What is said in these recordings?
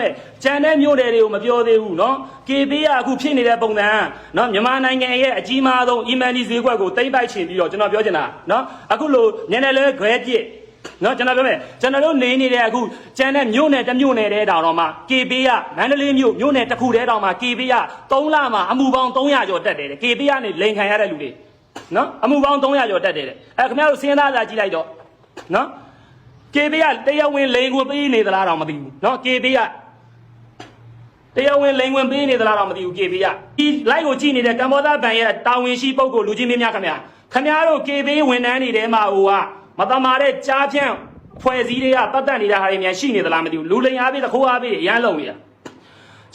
မဲ့ကြံတဲ့မြို့နယ်တွေကိုမပြောသေးဘူးเนาะ KB ကအခုဖြစ်နေတဲ့ပုံစံเนาะမြန်မာနိုင်ငံရဲ့အကြီးမားဆုံး email ဈေးကွက်ကိုတိမ့်ပိုက်ချင်ပြီးတော့ကျွန်တော်ပြောချင်တာเนาะအခုလိုညနေလဲခွဲပြစ်เนาะကျွန်တော်ပြောမယ်ကျွန်တော်တို့နေနေတဲ့အခုကြံတဲ့မြို့နယ်တစ်မြို့နယ်တဲ့တောင်တော့မှ KB ကမန္တလေးမြို့မြို့နယ်တစ်ခုတည်းတောင်မှ KB က3လမှာအမှုပေါင်း300ကျော်တက်တယ်တဲ့ KB ကနေလိန်ခံရတဲ့လူတွေเนาะအမှုပေါင်း300ကျော်တက်တယ်တဲ့အဲခင်ဗျားတို့စဉ်းစားစားကြည့်လိုက်တော့เนาะ KB ကတရားဝင်လိန်ကိုပေးနေသလားတော့မသိဘူးเนาะ KB က တရားဝင်လိန်ဝင်ပေးနေသလားတော့မသိဘူး KB ကဒီ live ကိုကြည့်နေတဲ့ကမ္ဘောဇဘန်ရဲ့တာဝန်ရှိပုဂ္ဂိုလ်လူကြီးမင်းများခင်ဗျာခင်ဗျားတို့ KB ဝန်ထမ်းတွေထဲမှာဟိုကမတမာတဲ့ကြားဖြန့်ဖွဲ့စည်းတွေကပတ်သက်နေတာဟာတွေများရှိနေသလားမသိဘူးလူလိန်အားပေးသခိုးအားပေးရမ်းလုံနေတာ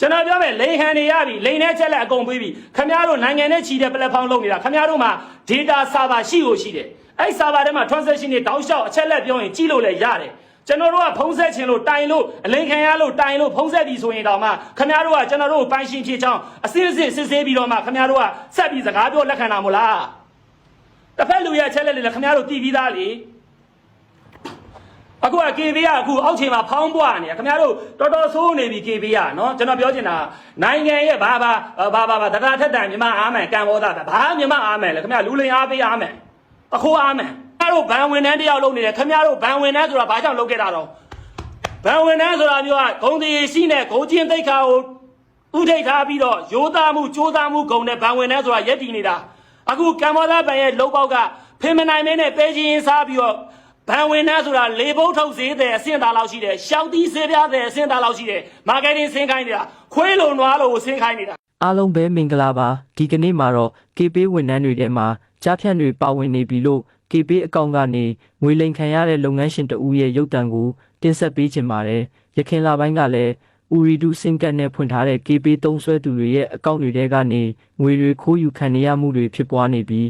ကျွန်တော်ပြောမယ်လိန်ဟန်တွေရပြီလိန်နဲ့ချက်လက်အကုန်ပေးပြီခင်ဗျားတို့နိုင်ငံနဲ့ချီတဲ့ platform လုပ်နေတာခင်ဗျားတို့မှာ data server ရှိကိုရှိတယ်အဲ့ server ထဲမှာ transaction တွေတောက်လျှောက်အချက်လက်ပြောရင်ကြည့်လို့လည်းရတယ် ကျွန်တော်တို့ကဖုံးဆက်ခြင်းလို့တိုင်လို့အလိန်ခံရလို့တိုင်လို့ဖုံးဆက်ပြီဆိုရင်တော့မှခင်ဗျားတို့ကကျွန်တော်တို့ကိုပိုင်ရှင်ဖြစ်ချောင်းအစစ်အစစ်စစ်ဆေးပြီးတော့မှခင်ဗျားတို့ကဆက်ပြီးစကားပြောလက်ခံတာမို့လားတစ်ဖက်လူရဲ့အချက်လက်တွေလည်းခင်ဗျားတို့တည်ပြီးသားလေအခုက KB ကအခုအောက်ခြေမှာဖောင်းပွားနေခင်ဗျားတို့တော်တော်ဆိုးနေပြီ KB ကနော်ကျွန်တော်ပြောချင်တာနိုင်ငံရဲ့ဘာဘာဘာဘာဘာတရားထက်တန်မြမအားမယ်ကံဘောသားဘာမြမအားမယ်လဲခင်ဗျားလူလိန်အားပေးအားမယ်အခိုးအားမယ် ခင်ဗျားတို့ဘန်ဝင်တန်းတယောက်လုပ်နေတယ်ခင်ဗျားတို့ဘန်ဝင်တန်းဆိုတာဘာကြောင့်လုပ်ခဲ့တာတော့ဘန်ဝင်တန်းဆိုတာမျိုးကဂုံတီရှိနဲ့ဂုံချင်းသိက္ခာကိုဥထိတ်ထားပြီးတော့ရိုးသားမှုကြိုးစားမှုဂုံနဲ့ဘန်ဝင်တန်းဆိုတာရက်တည်နေတာအခုကံဘောသားဘန်ရဲ့လုံပေါက်ကဖင်မနိုင်မင်းနဲ့ပဲချင်းစားပြီးတော့ဘန်ဝင်နှန်းဆိုတာလေဘုတ်ထုတ်ဈေးတဲ့အဆင့်သားလောက်ရှိတယ်ရှောက်သီးဈေးပြားတဲ့အဆင့်သားလောက်ရှိတယ်မာကတ်တင်းဆင်းခိုင်းနေတာခွေးလုံနွားလိုဆင်းခိုင်းနေတာအားလုံးပဲမင်္ဂလာပါဒီကနေ့မှာတော့ KP ဝန်ထမ်းတွေထဲမှာကြားဖြန့်တွေပါဝင်နေပြီလို့ KP အကောင့်ကနေငွေလိမ်ခံရတဲ့လုပ်ငန်းရှင်တဦးရဲ့ရုပ်တံကိုတင်ဆက်ပေးချင်ပါတယ်ရခင်လာပိုင်းကလည်းဦးရီဒူစင်ကတ်နဲ့ဖွင့်ထားတဲ့ KP သုံးဆွဲသူတွေရဲ့အကောင့်တွေထဲကနေငွေတွေခိုးယူခံနေရမှုတွေဖြစ်ပွားနေပြီး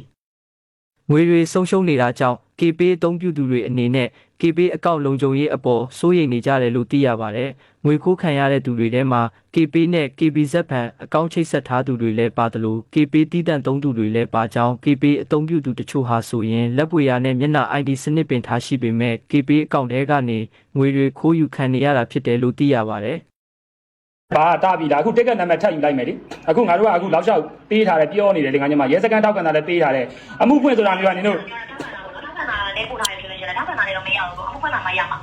ငွေတွေဆုံးရှုံးနေတာကြောင့် KP အသုံးပြုသူတွေအနေနဲ့ KP အကောင့်လုံခြုံရေးအပေါ်စိုးရိမ်နေကြတယ်လို့သိရပါတယ်။ငွေခိုးခံရတဲ့သူတွေထဲမှာ KP နဲ့ KBZ ဘဏ်အကောင့်ချိတ်ဆက်ထားသူတွေလည်းပါတယ်လို့ KP တီးတန့်သုံးသူတွေလည်းပါကြောင်း KP အသုံးပြုသူတချို့ဟာဆိုရင်လက်ပွေရနဲ့မျက်နှာ ID စနစ်ပင်ထားရှိပေမဲ့ KP အကောင့်ထဲကနေငွေတွေခိုးယူခံနေရတာဖြစ်တယ်လို့သိရပါတယ်။ဘာတာပြီလားအခုတက်ကတ်နံပါတ်ထပ်ယူလိုက်မယ်လေအခုငါတို့ကအခုလောက်လျှောက်ပေးထားတယ်ပြောနေတယ်လေငါညမရဲစကန်ထောက်ကန်တာလည်းပေးထားတယ်အမှုဖွင့်ဆိုတာမျိုးကနင်တို့ ထောက်ခံတာလည်းပို့ထားတယ်ဆိုရင်လည်းထောက်ခံတာလည်းတော့မရဘူးအခုခွင့်လာမှရမှာ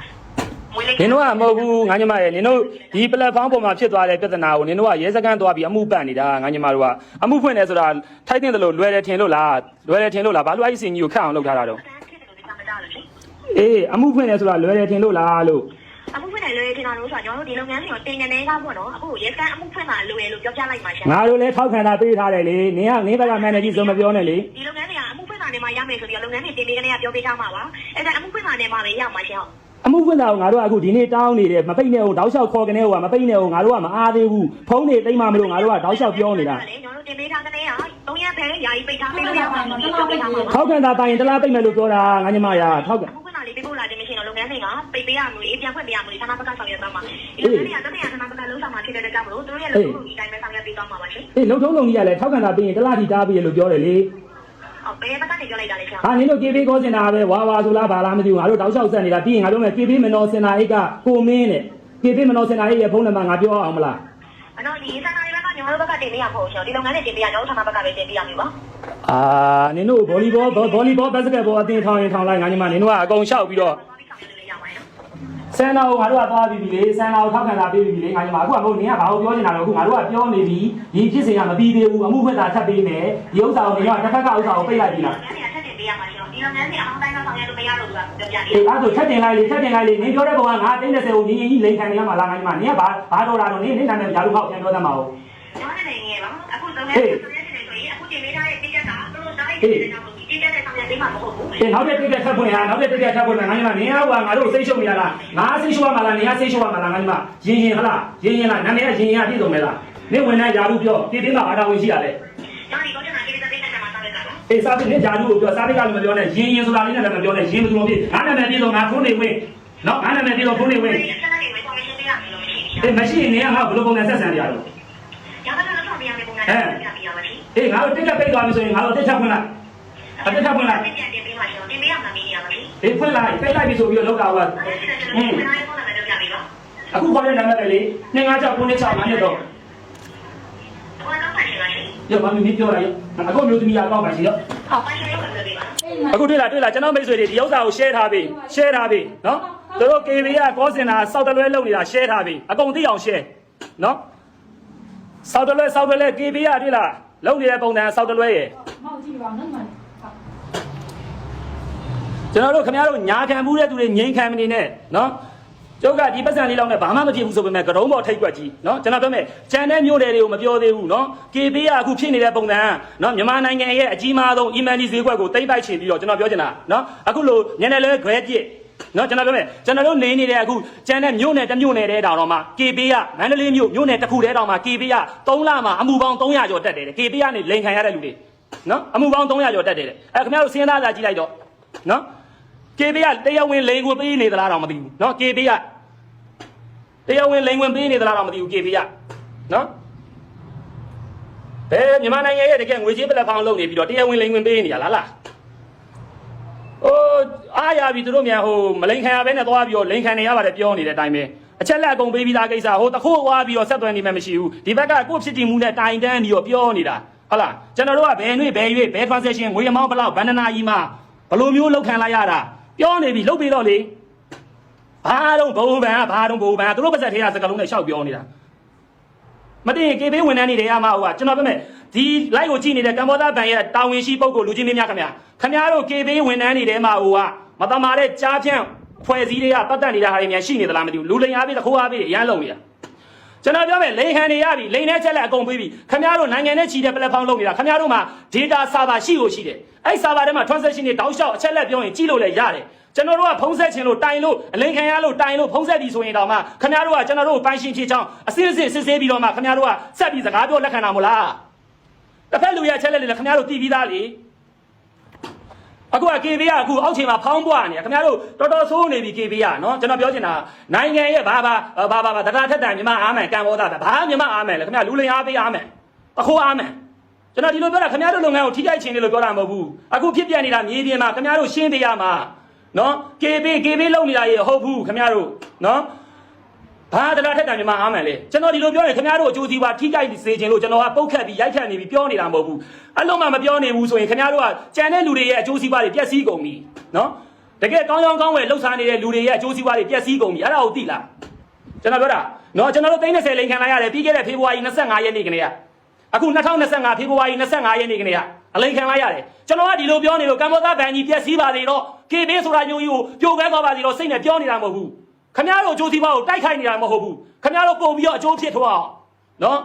မွေးလေးနင်တို့ကမဟုတ်ဘူးငါညမရဲ့နင်တို့ဒီ platform ပေါ်မှာဖြစ်သွားတဲ့ပြဿနာကိုနင်တို့ကရဲစကန်သွားပြီးအမှုပတ်နေတာငါညမတို့ကအမှုဖွင့်တယ်ဆိုတာထိုက်တင်တယ်လို့လွယ်တယ်ထင်လို့လားလွယ်တယ်ထင်လို့လားဘာလို့အဲ့ဒီစင်ကြီးကိုခတ်အောင်လုပ်ထားတာတော့ဖြစ်တယ်လို့သိတာမကြလို့ရှင်အေးအမှုဖွင့်တယ်ဆိုတာလွယ်တယ်ထင်လို့လားလို့အမှုဖွင့်တယ်လို့ထင်တာလို့ဆိုတော့ကျွန်တော်တို့ဒီလုပ်ငန်းစဉ်ကိုတင်နေနေတာပေါ့နော်အခုရဲစကန်အမှုဖွင့်တာလိုရလို့ပြောပြလိုက်ပါရှင်ငါတို့လည်းထောက်ခံတာပေးထားတယ်လေနင်ကနင်ဘက်ကမန်နေဂျာဆိုမပြောနဲ့လေဒီလုပ်ငန်း တွေကအမှုဖွင့်တာနဲ့မှရမယ်ဆိုပြီးလုပ်ငန်းတွေတင်ပေးကနေကပြောပေးထားမှာပါအဲ့ဒါအမှုဖွင့်တာနဲ့မှပဲရမှာရှင်ဟုတ်အမှုဖွင့်တာကိုငါတို့ကအခုဒီနေ့တောင်းနေတယ်မပိတ်နဲ့ဟိုတောက်လျှောက်ခေါ်ကနေဟိုကမပိတ်နဲ့ဟိုငါတို့ကမအားသေးဘူးဖုန်းတွေတိတ်မှမလို့ငါတို့ကတောက်လျှောက်ပြောနေတာကျွန်တော်တို့တင်ပေးထားတဲ့က3ရက်ဖဲယာယီပိတ်ထားပေးလို့ရမှာပြောပေးထားမှာပါထောက်ခံတာတိုင်တလားပိတ်မယ်လို့ပြောတာငါညမရာထောက်ခံအမှုဖွင့်တာလေးပေးဖို့လာတယ်မရှိတော့လုပ်ငန်းတွေကပိတ်ပေးရမလို့အေးပြန်ဖွင့်ပေးရမလို့ဌာနဘက်ကဆောင်ရွက်သွားမှာဒီလုပ်ငန်းတွေကတတိယဌာနဘက်ကလုံးဆောင်မှာဖြစ်တဲ့ကြောင့်မလို့တို့ရဲ့လုပ်ငန်းကိုဒီတိုင်းပဲဆောင်ရွက်ပေးသွားမှာပါရှင်အေးလုံထုံးလုံကြီးကလည်းထောက်ခံတာပေးရင်တလားထိတားပေးရလို့ပြောတယ်လေဟုတ် ဘယ်ဘက်ကနေပြောလိုက်တာလဲရှင်ဟာနင်တို့ KB ကောစင်တာပဲဝါဝါဆိုလားဘာလားမသိဘူးငါတို့တောက်လျှောက်ဆက်နေတာပြီးရင်ငါတို့မဲ့ KB မနော်စင်တာအိတ်ကကိုမင်းနဲ့ KB မနော်စင်တာအိတ်ရဲ့ဖုန်းနံပါတ်ငါပြောအောင်မလားအတော့ဒီဌာနတွေဘက်ကညီမတို့ဘက်ကတင်ပေးရမှာဟုတ်ရှင်ဒီလုပ်ငန်းတွေတင်ပေးရကျွန်တော်ဌာနဘက်ကပဲတင်ပေးရမှာပါအာနင်တို့ဗောလီဘောဗောလီဘောဘတ်စကတ်ဘောအတင်းထောင်ရင်ထောင်လိုက်ငါညမနင်တို့ကအကုန်လျှောက်ပြီးတော့ သွားပြီးဆောင်ရွက်လို့ရမှာရ ဆန်နာကိုငါတို့ကသွားပြီးပြီလေဆန်နာကိုထောက်ခံတာပေးပြီးပြီလေငါညီမအခုကမဟုတ်နင်ကဘာကိုပြောနေတာလဲအခုငါတို့ကပြောနေပြီဒီဖြစ်စဉ်ကမပြီးသေးဘူးအမှုဖွင့်တာထပ်ပေးမယ်ဒီဥစ္စာကိုနင်ကတစ်ဖက်ကဥစ္စာကိုပိတ်လိုက်ပြီလားလုပ်ငန်းတွေကထပ်တင်ပေးရမှာရှင်ဒီလုပ်ငန်းတွေအအောင်တိုင်းဆောင်ရွက်လို့မရတော့ဘူးကပြောပြနေအေးအဲ့ဒါဆိုထပ်တင်လိုက်လေထပ်တင်လိုက်လေနင်ပြောတဲ့ပုံကငါသိတဲ့စေကိုငင်းငင်းကြီးလိန်ခံနေရမှာလားငါညီမနင်ကဘာဘာတော်တာတော့နင်နင်နာမည်ကြာလို့ဟောက်ပြန်ပြောတတ်မှာဟုတ်ကျွန်တော်လည်းငယ်ပါအခုလုပ်ငန်းတွေဆောင်ရွက်နေဆိုရင်အခုတင်ပေးထားတဲ့တိကျတာတို့ဒါလိုက်တဲ့ကြောင့်ဒီတိကျတဲ့ ဆောင်ရွက်ပေးမှာမဟုတ်ဘူးအေးနောက်တဲ့တိကျထပ်ဖွင့်ရနောက်တဲ့တိကျထပ်ဖွင့်မယ်ငါညီမနင်ကဟိုကငါတို့စိတ်ရှုပ်နေရလားငါစိတ်ရှုပ်ရမှာလားနင်ကစိတ်ရှုပ်ရမှာလားငါညီမရင်ရင်ဟလားရင်ရင်လားနာမည်ကရင်ရင်ကပြည့်စုံမယ်လားနင်ဝင်တဲ့ယာလူပြောတိတင်းကဘာတာဝင်ရှိရလဲကျွန်တော်ဒီကောကျနာကိစ္စတွေတက်မှာဆောင်ရွက်တာလားအေးစားပြီးနင်ယာလူကိုပြောစားပြီးကလည်းမပြောနဲ့ရင်ရင်ဆိုတာလေးနဲ့လည်းမပြောနဲ့ရင်မသူမဖြစ်ငါနာမည်ပြည့်စုံငါဖုန်းနေဝင်နော်ငါနာမည်ပြည့်စုံဖုန်းနေဝင်ဒီစက်တွေဝယ်ဆောင်ရွက်ပေးရမယ်လို့မရှိဘူးရှင်အေးမရှိရင်နင်ကငါဘယ်လိုပုံစံဆက်ဆံကြရလို့ရပါတော့ဆောင်ပြရမယ့်ပုံစံတွေပြပြရပါရှင်အေးငါတို့တိကျပိတ်သွားပြီဆိုရင်ငါတို့တိကျဖွင့်လိုက် အတိကျဖွင့်လိုက်တင်တင်ပေးမှာရှင်တင်ပေးရမှာမင်းရပါရှင်အေးဖွင့်လိုက်ပိတ်လိုက်ပြီဆိုပြီးတော့လောက်ကဟိုအဲ့ဒါကျွန်တော်ဒီနားဖုန်းနံပါတ်ပြောပြပေးပါအခုခေါ်တဲ့နံပါတ်ပဲလေ256 96 9နဲ့တော့ဟိုကတော့ပါရှင်ပါရှင်ရောဘာလို့မင်းပြောလိုက်အခုမျိုးသမီးကတော့ပါစီရောဟောပါရှင်ရုပ်ကပြောပေးပါအခုတွေ့လားတွေ့လားကျွန်တော်မိတ်ဆွေတွေဒီဥစ္စာကို share ထားပြီ share ထားပြီနော်သူတို့ KB ကကောစင်တာစောက်တလွဲလုပ်နေတာ share ထားပြီအကုန်သိအောင် share နော်စောက်တလွဲစောက်တလွဲ KB ကတွေ့လားလုပ်နေတဲ့ပုံစံစောက်တလွဲရဲ့မောက်ကြည့်ပါနော်မ ကျွန်တော်တို့ခင်ဗျားတို့ညာခံမှုတဲ့သူတွေငြိမ်ခံမနေနဲ့နော်ကျုပ်ကဒီပတ်စံလေးလောက်နဲ့ဘာမှမဖြစ်ဘူးဆိုပေမဲ့ကရုံးပေါ်ထိတ်ကွက်ကြီးနော်ကျွန်တော်ပြောမယ်ကြံတဲ့မျိုးတွေကိုမပြောသေးဘူးနော် KB ကအခုဖြစ်နေတဲ့ပုံစံနော်မြန်မာနိုင်ငံရဲ့အကြီးမားဆုံး email ဈေးကွက်ကိုတိမ့်ပိုက်ချင်ပြီးတော့ကျွန်တော်ပြောချင်တာနော်အခုလိုညနေလဲ grade ပြစ်နော်ကျွန်တော်ပြောမယ်ကျွန်တော်တို့နေနေတဲ့အခုကျန်တဲ့မြို့နယ်တစ်မြို့နယ်တဲတောင်တော့မှ KB ကမန္တလေးမြို့မြို့နယ်တစ်ခုတဲတောင်မှ KB က3လမှာအမှုပေါင်း300ကျော်တက်တယ်တဲ့ KB ကနေလိန်ခံရတဲ့လူတွေနော်အမှုပေါင်း300ကျော်တက်တယ်တဲ့အဲခင်ဗျားတို့စဉ်းစားကြကြည့်လိုက်တော့နော် KB ကတရားဝင်လိန်ကိုပေးနေသလားတော့မသိဘူးเนาะ KB ကတရားဝင်လိန်ဝင်ပေးနေသလားတော့မသိဘူး KB ကเนาะဘယ်မြန်မာနိုင်ငံရဲ့တကယ်ငွေကြေးပလက်ဖောင်းလုပ်နေပြီးတော့တရားဝင်လိန်ဝင်ပေးနေရလားလားဟိုအားရပြီသူတို့မြန်ဟိုမလိန်ခံရဘဲနဲ့သွားပြီးတော့လိန်ခံနေရပါတယ်ပြောနေတဲ့အတိုင်းပဲအချက်လက်အကုန်ပေးပြီးသားကိစ္စဟိုတခိုးဝါပြီးတော့ဆက်သွယ်နေမှမရှိဘူးဒီဘက်ကကိုယ့်ဖြစ်တည်မှုနဲ့တိုင်တန်းပြီးတော့ပြောနေတာဟုတ်လားကျွန်တော်တို့ကဘယ်နှွေဘယ်ရွေဘယ် transaction ငွေအမောင်းဘလောက်ဘန္ဒနာကြီးမှာဘလိုမျိုးလောက်ခံလိုက်ရတာ ပြောနေပြီလုတ်ပြီးတော့လေဘာတော့ဘုံဗန်ကဘာတော့ဘုံဗန်ကသူတို့ပါစက်ထဲကစကလုံးနဲ့ရှောက်ပြောနေတာမသိရင်ကေပေးဝန်ထမ်းတွေရမှာဟိုကကျွန်တော်ပြောမယ်ဒီ live ကိုကြည့်နေတဲ့ကမ္ဘောဇဘန်ရဲ့တာဝန်ရှိပုဂ္ဂိုလ်လူချင်းမင်းများခင်ဗျာခင်ဗျားတို့ကေပေးဝန်ထမ်းတွေထဲမှာဟိုကမတမာတဲ့ကြားဖြန့်ဖွဲ့စည်းတွေကပတ်သက်နေတာဟာတွေများရှိနေသလားမသိဘူးလူလိန်အားပေးတခိုးအားပေးအရန်လုံနေတာ ကျွန်တော်ပြောမယ်လိန်ဟန်နေရပြီလိန်နဲ့ချက်လက်အကုန်ပေးပြီခင်ဗျားတို့နိုင်ငံနဲ့ချီတဲ့ platform လုပ်နေတာခင်ဗျားတို့မှာ data server ရှိကိုရှိတယ်အဲ့ server ထဲမှာ transaction တွေတောက်လျှောက်အချက်လက်ပြောရင်ကြည့်လို့လည်းရတယ်ကျွန်တော်တို့ကဖုံးဆက်ခြင်းလို့တိုင်လို့အလိန်ခံရလို့တိုင်လို့ဖုံးဆက်ပြီဆိုရင်တော့မှခင်ဗျားတို့ကကျွန်တော်တို့ကိုပိုင်ရှင်ဖြစ်ချောင်းအစစ်အစစ်စစ်ဆေးပြီးတော့မှခင်ဗျားတို့ကဆက်ပြီးစကားပြောလက်ခံတာမို့လားတစ်ဖက်လူရဲ့အချက်လက်တွေလည်းခင်ဗျားတို့တည်ပြီးသားလေ အခုက KB ကအခုအောက်ခြေမှာဖောင်းပွားနေခင်ဗျားတို့တော်တော်ဆိုးနေပြီ KB ကနော်ကျွန်တော်ပြောချင်တာနိုင်ငံရဲ့ဘာဘာဘာဘာဘာတတာထက်တန်မြမအားမှန်ကံဘောသားပဲဘာမြမအားမှန်လဲခင်ဗျားလူလင်အားပေးအားမှန်တခိုးအားမှန်ကျွန်တော်ဒီလိုပြောတာခင်ဗျားတို့လုပ်ငန်းကိုထိခိုက်ခြင်းလို့ပြောတာမဟုတ်ဘူးအခုဖြစ်ပြနေတာမြေပြင်မှာခင်ဗျားတို့ရှင်းပြရမှာနော် KB KB လုပ်နေတာရေဟုတ်ဘူးခင်ဗျားတို့နော် ဘာတလားထက်တန်မြမအားမှန်လေကျွန်တော်ဒီလိုပြောရင်ခင်ဗျားတို့အကျိုးစီးပွားထိခိုက်စေခြင်းလို့ကျွန်တော်ကပုတ်ခတ်ပြီးရိုက်ခတ်နေပြီးပြောနေတာမဟုတ်ဘူးအဲ့လုံးမှမပြောနေဘူးဆိုရင်ခင်ဗျားတို့ကကြံတဲ့လူတွေရဲ့အကျိုးစီးပွားတွေပျက်စီးကုန်ပြီနော်တကယ်ကောင်းကောင်းကောင်းဝယ်လှုပ်ရှားနေတဲ့လူတွေရဲ့အကျိုးစီးပွားတွေပျက်စီးကုန်ပြီအဲ့ဒါကိုသိလားကျွန်တော်ပြောတာနော်ကျွန်တော်တို့30လိန်ခံလိုက်ရတယ်ပြီးခဲ့တဲ့ဖေဖော်ဝါရီ25ရက်နေ့ကနေ့ကအခု2025ဖေဖော်ဝါရီ25ရက်နေ့ကနေ့ကအလိန်ခံလိုက်ရတယ်ကျွန်တော်ကဒီလိုပြောနေလို့ကမ္ဘောဇဘန်ကြီးပျက်စီးပါသေးတော့ KB ဆိုတာမျိုးကြီးကိုပြိုကွဲသွားပါသေးတော့စိတ်နဲ့ပြောနေတာမဟုတ်ဘူး ခမရတို့အကျိုးစီးပွားကိုတိုက်ခိုက်နေတာမဟုတ်ဘူးခမရတို့ပုံပြီးတော့အကျိုးဖြစ်ထွားအောင်နော်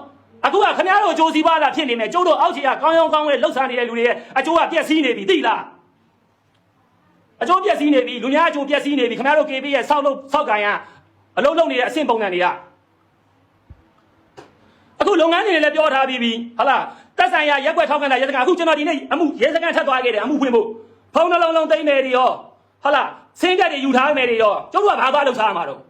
အခုကခမရတို့အကျိုးစီးပွားလာဖြစ်နေမယ်ကျုပ်တို့အောက်ခြေကကောင်းကောင်းကောင်းလေးလှုပ်ရှားနေတဲ့လူတွေရဲ့အကျိုးကပြက်စီးနေပြီသိလားအကျိုးပြက်စီးနေပြီလူများအကျိုးပြက်စီးနေပြီခမရတို့ KB ရဲ့စောက်လို့စောက်ကန်ကအလုံးလုံးနေတဲ့အဆင့်ပုံစံတွေကအခုလုပ်ငန်းတွေလည်းပြောထားပြီးပြီဟုတ်လားတက်ဆိုင်ရရက်ွက်ထောက်ခံတာရက်စကန်အခုကျွန်တော်ဒီနေ့အမှုရဲစကန်ထပ်သွားခဲ့တယ်အမှုဖွင့်ဖို့ဖုန်းနှလုံးလုံးသိမ့်မယ်တွေရော ဟုတ်လားစင်းတက်တွေယူထားမယ်တွေရောကျုပ်တို့ကဘာသွားလုပ်စားမှာတော့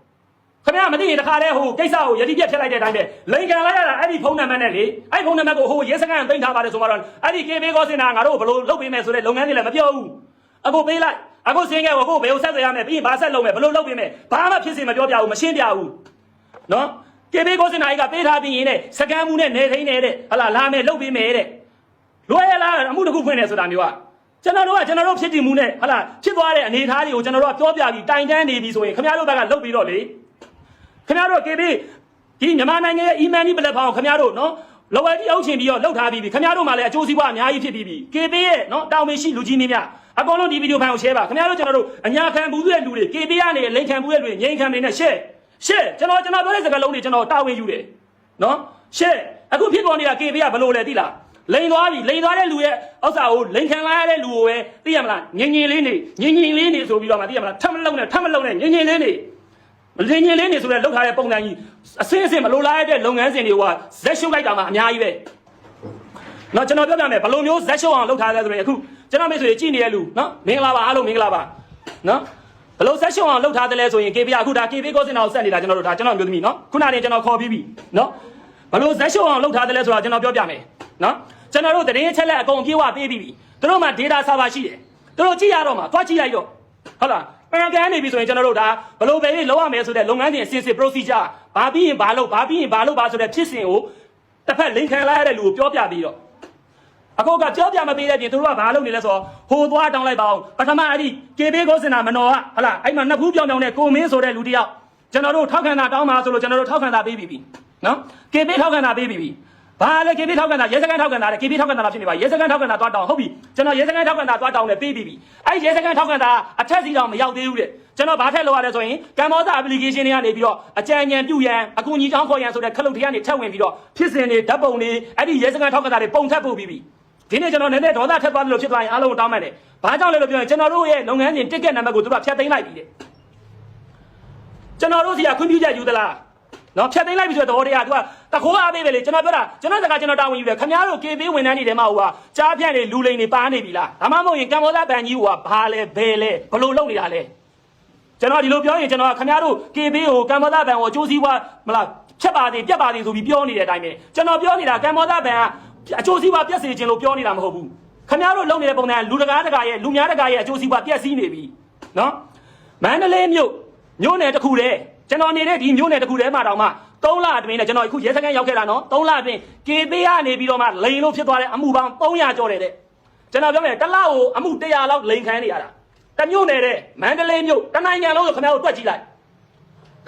ခင်ဗျားမသိရင်တခါတည်းဟိုကိစ္စကိုယတိပြက်ထည့်လိုက်တဲ့အတိုင်းပဲလိန်ကန်လိုက်ရတာအဲ့ဒီဖုန်းနံပါတ်နဲ့လေအဲ့ဒီဖုန်းနံပါတ်ကိုဟိုရဲစခန်းသိမ်းထားပါတယ်ဆိုမှတော့အဲ့ဒီ KB ကောစင်တာငါတို့ဘယ်လိုလုပ်ပေးမယ်ဆိုတဲ့လုပ်ငန်းတွေလည်းမပြောဘူးအခုပေးလိုက်အခုစင်းခဲ့ကိုအခုဘယ်ကိုဆက်သွယ်ရမယ်ပြီးရင်ဘာဆက်လုပ်မယ်ဘယ်လိုလုပ်ပေးမယ်ဘာမှဖြစ်စေမပြောပြဘူးမရှင်းပြဘူးနော် KB ကောစင်တာကြီးကပေးထားပြီးရင်တဲ့စကန်မှုနဲ့နေထိန်နေတဲ့ဟလာလာမယ်လုပ်ပေးမယ်တဲ့လွယ်ရလားအမှုတစ်ခုဖွင့်နေဆိုတာမျိုးက ကျွန်တော်တို့ကကျွန်တော်တို့ဖြစ်တည်မှုနဲ့ဟလာဖြစ်သွားတဲ့အနေအထားတွေကိုကျွန်တော်တို့ကပြောပြပြီးတိုင်တန်းနေပြီဆိုရင်ခင်ဗျားတို့ဘက်ကလုပ်ပြီးတော့လေခင်ဗျားတို့ KB ဒီမြန်မာနိုင်ငံရဲ့ email ပလက်ဖောင်းခင်ဗျားတို့နော်လော်ဝယ်တီအုပ်ချင်ပြီးတော့လှုပ်ထားပြီးပြီခင်ဗျားတို့မှလည်းအကျိုးစီးပွားအများကြီးဖြစ်ပြီးပြီ KB ရဲ့နော်တောင်ပင်ရှိလူကြီးမင်းများအကုန်လုံးဒီဗီဒီယိုဖိုင်ကို share ပါခင်ဗျားတို့ကျွန်တော်တို့အညာခံဘူးတဲ့လူတွေ KB ကနေလိန်ခံဘူးတဲ့လူတွေငိန်ခံနေနဲ့ share share ကျွန်တော်ကျွန်တော်ပြောတဲ့စကားလုံးတွေကျွန်တော်တာဝန်ယူတယ်နော် share အခုဖြစ်ပေါ်နေတာ KB ကဘယ်လိုလဲသိလား လိန်သွားပြီလိန်သွားတဲ့လူရဲ့ဥစ္စာကိုလိန်ခံလာရတဲ့လူကိုပဲသိရမလားငင်ငင်လေးနေငင်ငင်လေးနေဆိုပြီးတော့မှသိရမလားထပ်မလုံးနဲ့ထပ်မလုံးနဲ့ငင်ငင်လေးနေမလင်းချင်းလေးနေဆိုတဲ့လောက်ထားတဲ့ပုံစံကြီးအစင်းအစင်းမလိုလားတဲ့လုပ်ငန်းစဉ်တွေကဇက်ရှုပ်လိုက်တာမှအများကြီးပဲ။နော်ကျွန်တော်ပြောပြမယ်ဘယ်လိုမျိုးဇက်ရှုပ်အောင်လုပ်ထားလဲဆိုရင်အခုကျွန်တော်မိတ်ဆွေကြည့်နေတဲ့လူနော်မင်္ဂလာပါအားလုံးမင်္ဂလာပါနော်ဘယ်လိုဇက်ရှုပ်အောင်လုပ်ထားတယ်လဲဆိုရင် KB အခုဒါ KB ကောစင်တာကိုဆက်နေတာကျွန်တော်တို့ဒါကျွန်တော်မျိုးသမီးနော်ခုနကနေကျွန်တော်ခေါ်ပြီးပြီနော်ဘယ်လိုဇက်ရှုပ်အောင်လုပ်ထားတယ်လဲဆိုတာကျွန်တော်ပြောပြမယ်နော် ကျွန်တော်တို့တရင်ချက်လက်အကုန်ပြေဝပေးပြီးပြီသူတို့မှာ data server ရှိတယ်သူတို့ကြည့်ရတော့မှာသွားကြည့်လိုက်တော့ဟုတ်လားပန်ကန်နေပြီဆိုရင်ကျွန်တော်တို့ဒါဘလို့ပဲလောက်ရမယ်ဆိုတဲ့လုပ်ငန်းစဉ်အစဉ်စစ် procedure ဘာပြီးရင်ဘာလုပ်ဘာပြီးရင်ဘာလုပ်ပါဆိုတဲ့ဖြစ်စဉ်ကိုတစ်ဖက်လိန်ခံလိုက်ရတဲ့လူကိုပြောပြပြီးတော့အခုကပြောပြမပေးတဲ့ပြင်သူတို့ကဘာလုပ်နေလဲဆိုတော့ဟိုသွားတောင်းလိုက်ပါအောင်ပထမအဲ့ဒီကေဘေးကိုစင်နာမနော်ကဟလာအဲ့မှာနှစ်ဖူးပြောင်းပြောင်းနဲ့ကိုမင်းဆိုတဲ့လူတစ်ယောက်ကျွန်တော်တို့ထောက်ခံတာတောင်းပါဆိုလို့ကျွန်တော်တို့ထောက်ခံတာပေးပြီးပြီနော်ကေဘေးထောက်ခံတာပေးပြီးပြီ ဘာလဲကေဘေးထောက်ခံတာရဲစခန်းထောက်ခံတာလေကေဘေးထောက်ခံတာဖြစ်နေပါရဲစခန်းထောက်ခံတာသွားတောင်းဟုတ်ပြီကျွန်တော်ရဲစခန်းထောက်ခံတာသွားတောင်းတယ်ပေးပြီးပြီအဲ့ရဲစခန်းထောက်ခံတာအထက်စီတောင်မရောက်သေးဘူးတဲ့ကျွန်တော်ဘာထက်လောက်ရလဲဆိုရင်ကမ္ဘောဇ application တွေကနေပြီးတော့အကြံဉာဏ်ပြုရန်အကူအညီချောင်းခေါ်ရန်ဆိုတဲ့ခလုတ်တရားနေထက်ဝင်ပြီးတော့ဖြစ်စဉ်တွေဓာတ်ပုံတွေအဲ့ဒီရဲစခန်းထောက်ခံတာတွေပုံထက်ပို့ပြီးပြီဒီနေ့ကျွန်တော်နည်းနည်းဒေါသထက်သွားတယ်လို့ဖြစ်သွားရင်အားလုံးကိုတောင်းပန်တယ်။ဘာကြောင့်လဲလို့ပြောရင်ကျွန်တော်တို့ရဲ့လုပ်ငန်းစဉ်တစ်ကက်နံပါတ်ကိုသူတို့ကဖြတ်သိမ်းလိုက်ပြီတဲ့။ကျွန်တော်တို့စီကခွင့်ပြုချက်ယူသလား။ နော်ဖြတ်သိမ်းလိုက်ပြီဆိုတော့တရားသူကတခိုးအားပေးပဲလေကျွန်တော်ပြောတာကျွန်တော်စကားကျွန်တော်တာဝန်ယူတယ်ခင်ဗျားတို့ KB ဝန်ထမ်းတွေထဲမှာဟိုကကြားဖြန့်တွေလူလိန်တွေပါနေပြီလား။ဒါမှမဟုတ်ရင်ကံမောသားဗန်ကြီးဟိုကဘာလဲဘယ်လဲဘလို့လုပ်နေတာလဲ။ကျွန်တော်ဒီလိုပြောရင်ကျွန်တော်ကခင်ဗျားတို့ KB ကိုကံမောသားဗန်ကိုအကျိုးစီးပွားမလားဖြတ်ပါသေးပြတ်ပါသေးဆိုပြီးပြောနေတဲ့အတိုင်းပဲကျွန်တော်ပြောနေတာကံမောသားဗန်ကအကျိုးစီးပွားပြတ်စေခြင်းလို့ပြောနေတာမဟုတ်ဘူးခင်ဗျားတို့လုပ်နေတဲ့ပုံစံကလူတကားတကားရဲ့လူများတကားရဲ့အကျိုးစီးပွားပြတ်စည်းနေပြီနော်မန္တလေးမြို့မြို့နယ်တစ်ခုတည်း ကျွန်တော်နေတဲ့ဒီမြို့နယ်တစ်ခုတည်းမှာတောင်မှ3လအတွင်းနဲ့ကျွန်တော်အခုရဲစခန်းရောက်ခဲ့တာနော်3လအတွင်း KB ကနေပြီးတော့မှလိန်လို့ဖြစ်သွားတဲ့အမှုပေါင်း300ကျော်တယ်တဲ့ကျွန်တော်ပြောမယ်တစ်လကိုအမှု100လောက်လိန်ခံနေရတာတစ်မြို့နယ်တဲ့မန္တလေးမြို့တစ်နိုင်ငံလုံးကိုခင်ဗျားတို့တွက်ကြည့်လိုက်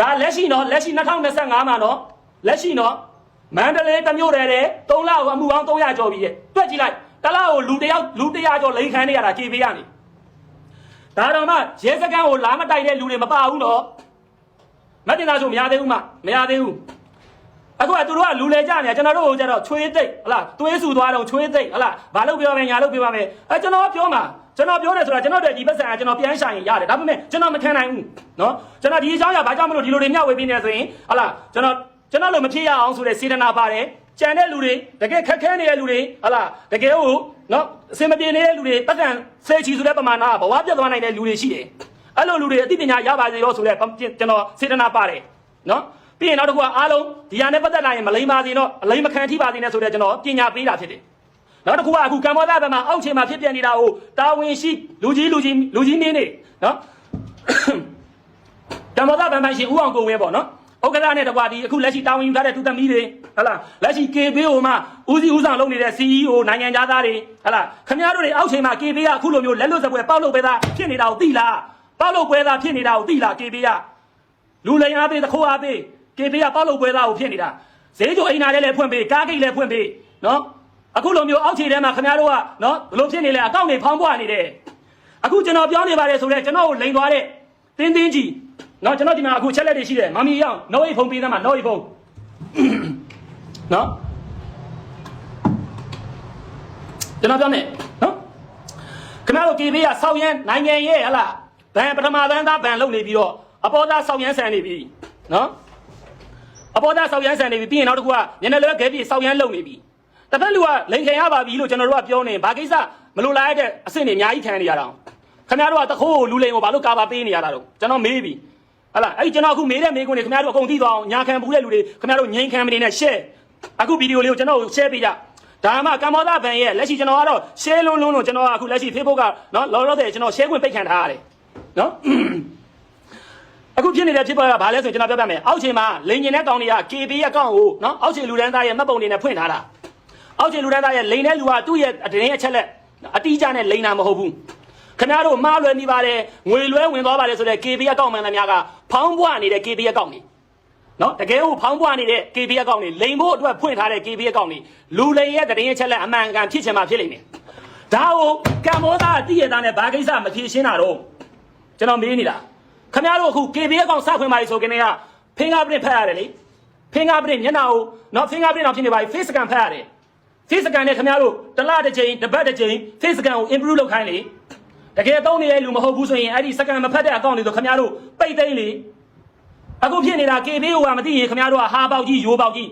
ဒါလက်ရှိနော်လက်ရှိ2025မှာနော်လက်ရှိနော်မန္တလေးတစ်မြို့တည်းတဲ့3လကိုအမှုပေါင်း300ကျော်ပြီရဲ့တွက်ကြည့်လိုက်တစ်လကိုလူတစ်ယောက်လူ100ကျော်လိန်ခံနေရတာကြေပေးရနေဒါတော့မှရဲစခန်းကိုလာမတိုက်တဲ့လူတွေမပါဘူးနော် မတင်သားဆိုမရသေးဘူးမမရသေးဘူးအခုကသူတို့ကလူလေကြနေကျွန်တော်တို့ကကျတော့ချွေးသိပ်ဟလားသွေးဆူသွားတော့ချွေးသိပ်ဟလားဘာလို့ပြောမယ်ညာလို့ပြောပါမယ်အဲကျွန်တော်ပြောမှာကျွန်တော်ပြောတယ်ဆိုတာကျွန်တော်တို့ဒီပတ်စံကကျွန်တော်ပြန်ဆိုင်ရင်ရတယ်ဒါပေမဲ့ကျွန်တော်မခံနိုင်ဘူးနော်ကျွန်တော်ဒီအကြောင်းအရာဘာကြောင့်မလို့ဒီလိုတွေမျှဝေပေးနေလဲဆိုရင်ဟလားကျွန်တော်ကျွန်တော်လို့မဖြစ်ရအောင်ဆိုတဲ့စေတနာပါတယ်ကြံတဲ့လူတွေတကယ်ခက်ခဲနေတဲ့လူတွေဟလားတကယ်ကိုနော်အစင်မပြေနေတဲ့လူတွေပတ်စံဆဲချီဆိုတဲ့ပမာဏကဘဝပြတ်သွားနိုင်တဲ့လူတွေရှိတယ် အဲ့လိုလူတွေအသိပညာရပါစေရောဆိုတဲ့ကျွန်တော်စေတနာပါတယ်နော်ပြီးရင်နောက်တစ်ခုကအားလုံးဒီဟာနဲ့ပတ်သက်လာရင်မလိမ္မာစေတော့အလိမ္မခံထိပါစေနဲ့ဆိုတဲ့ကျွန်တော်ပညာပေးတာဖြစ်တယ်နောက်တစ်ခုကအခုကမ္ဘောဇဘက်မှာအောက်ခြေမှာဖြစ်ပြနေတာကိုတာဝန်ရှိလူကြီးလူကြီးလူကြီးမင်းနေနော်ကမ္ဘောဇဘက်မှာရှင်ဦးအောင်ကိုဝင်းပေါ့နော်ဥက္ကဋ္ဌနဲ့တကွာဒီအခုလက်ရှိတာဝန်ယူထားတဲ့သူသမီးတွေဟလာလက်ရှိ KB ဟိုမှာဦးစီးဦးဆောင်လုပ်နေတဲ့ CEO နိုင်ငံသားတွေဟလာခင်ဗျားတို့တွေအောက်ချိန်မှာ KB ကအခုလိုမျိုးလက်လွတ်စပွဲပေါက်လို့ပဲသားဖြစ်နေတာကိုသိလား ပေါက်လို့ပွဲသားဖြစ်နေတာကိုသိလား KB ကလူလိန်အားပေးသခိုးအားပေးကေပေးကပေါက်လို့ပွဲသားကိုဖြစ်နေတာဈေးချိုအိမ်နာလည်းလည်းဖွင့်ပေးကားဂိတ်လည်းဖွင့်ပေးနော်အခုလိုမျိုးအောက်ခြေထဲမှာခင်ဗျားတို့ကနော်ဘလို့ဖြစ်နေလဲအကောင့်တွေဖောင်းပွားနေတယ်အခုကျွန်တော်ပြောနေပါတယ်ဆိုတော့ကျွန်တော်ကိုလိန်သွားတဲ့တင်းတင်းကြီးနော်ကျွန်တော်ဒီမှာအခုချက်လက်တွေရှိတယ်မမီရောက်နော်အိတ်ဖုံပေးသမ်းမှာနော်အိတ်ဖုံနော်ကျွန်တော်ပြောမယ်နော်ခင်ဗျားတို့ကေပေးကဆောက်ရမ်းနိုင်ငံရဲ့ဟလား ဘန်ပထမသန်းသားဘန်လုပ်နေပြီးတော့အပေါ်သားဆောက်ရမ်းဆန်နေပြီနော်အပေါ်သားဆောက်ရမ်းဆန်နေပြီပြီးရင်နောက်တစ်ခုကညနေလွဲခဲပြီးဆောက်ရမ်းလုပ်နေပြီတစ်ဖက်လူကလိန်ခံရပါပြီလို့ကျွန်တော်တို့ကပြောနေဘာကိစ္စမလိုလားတဲ့အဆင့်တွေအများကြီးခံနေရတာခင်ဗျားတို့ကတခိုးကိုလူလိန်ကိုဘာလို့ကာပါပေးနေရတာတော့ကျွန်တော်မေးပြီဟလာအဲ့ဒီကျွန်တော်အခုမေးတဲ့မေးခွန်းတွေခင်ဗျားတို့အကုန်သိသွားအောင်ညာခံပူတဲ့လူတွေခင်ဗျားတို့ငိန်ခံမနေနဲ့ share အခုဗီဒီယိုလေးကိုကျွန်တော်ကို share ပေးကြဒါမှကမ္ဘောဇဘန်ရဲ့လက်ရှိကျွန်တော်ကတော့ share လုံးလုံးလုံးကျွန်တော်ကအခုလက်ရှိ Facebook ကနော်လောလောဆယ်ကျွန်တော် share ခွင့်ပိတ်ခံထားရတယ် နော်အခုဖြစ်နေတဲ့ဖြစ်ပေါ်ကဘာလဲဆိုရင်ကျွန်တော်ပြောပြမယ်အောက်ခြေမှာလိန်ကျင်တဲ့ကောင်တွေက KB ရဲ့အကောင့်ကိုနော်အောက်ခြေလူတန်းသားရဲ့မှတ်ပုံတွေနဲ့ဖွင့်ထားတာအောက်ခြေလူတန်းသားရဲ့လိန်တဲ့လူကသူ့ရဲ့အတင်းအချက်လက်အတိအကျနဲ့လိန်တာမဟုတ်ဘူးခင်ဗျားတို့မှားလွယ်နေပါတယ်ငွေလွဲဝင်သွားပါတယ်ဆိုတော့ KB အကောင့်မှန်သမျှကဖောင်းပွားနေတဲ့ KB အကောင့်တွေနော်တကယ်ကိုဖောင်းပွားနေတဲ့ KB အကောင့်တွေလိန်ဖို့အတွက်ဖွင့်ထားတဲ့ KB အကောင့်တွေလူလိန်ရဲ့တတင်းအချက်လက်အမှန်ကန်ဖြစ်ချင်မှဖြစ်လိမ့်မယ်ဒါကိုကမ္ဘောဇာတည့်ရသားနဲ့ဘာကိစ္စမဖြေရှင်းတာတော့ ကျွန်တော်မေးနေတာခင်ဗျားတို့အခု KB အကောင့်စခွင့်ပါလေဆိုခင်ဗျာ fingerprint ဖတ်ရတယ်လေ fingerprint မျက်နှာကိုနော် fingerprint တော့ဖြစ်နေပါပြီ face scan ဖတ်ရတယ် face scan နဲ့ခင်ဗျားတို့တစ်လတစ်ချိန်တစ်ပတ်တစ်ချိန် face scan ကို improve လုပ်ခိုင်းလေတကယ်သုံးနေတဲ့လူမဟုတ်ဘူးဆိုရင်အဲ့ဒီ scan မဖတ်တဲ့အကောင့်တွေဆိုခင်ဗျားတို့ပိတ်သိမ်းလေအခုဖြစ်နေတာ KB ကိုကမသိရင်ခင်ဗျားတို့ကဟာပေါက်ကြီးရိုးပေါက်ကြီး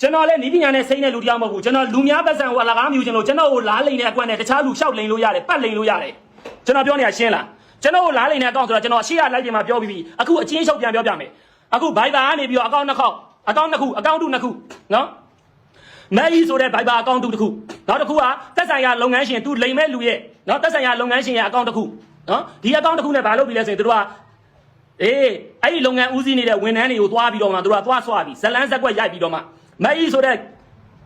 ကျွန်တော်လည်းနီးပညာနဲ့စိမ့်တဲ့လူတယောက်မဟုတ်ဘူးကျွန်တော်လူများပတ်စံကိုအလကားမြူချင်လို့ကျွန်တော်ကိုလားလိန်တဲ့အကွက်နဲ့တခြားလူလျှောက်လိန်လို့ရတယ်ပတ်လိန်လို့ရတယ်ကျွန်တော်ပြောနေတာရှင်းလား ကျွန်တော်လားလိန်တဲ့အကောင့်ဆိုတော့ကျွန်တော်ရှေ့ရလိုက်ပြင်မှာပြောပြီးပြီအခုအချင်းချုပ်ပြန်ပြောပြမယ်အခု Viber ကနေပြီးတော့အကောင့်နှစ်ခေါက်အကောင့်နှစ်ခုအကောင့်တူနှစ်ခုနော်မဲကြီးဆိုတဲ့ Viber အကောင့်တူတစ်ခုနောက်တစ်ခုကတက်ဆိုင်ရာလုပ်ငန်းရှင်သူလိမ်မဲ့လူရဲ့နော်တက်ဆိုင်ရာလုပ်ငန်းရှင်ရဲ့အကောင့်တစ်ခုနော်ဒီအကောင့်တစ်ခုနဲ့ဘာလုပ်ပြီလဲဆိုရင်တို့ကအေးအဲ့ဒီလုပ်ငန်းဦးစီးနေတဲ့ဝန်ထမ်းတွေကိုသွားပြီးတော့မှတို့ကသွားဆွပြီးဇလန်းဇက်ကွက်ရိုက်ပြီးတော့မှမအီဆိုတဲ့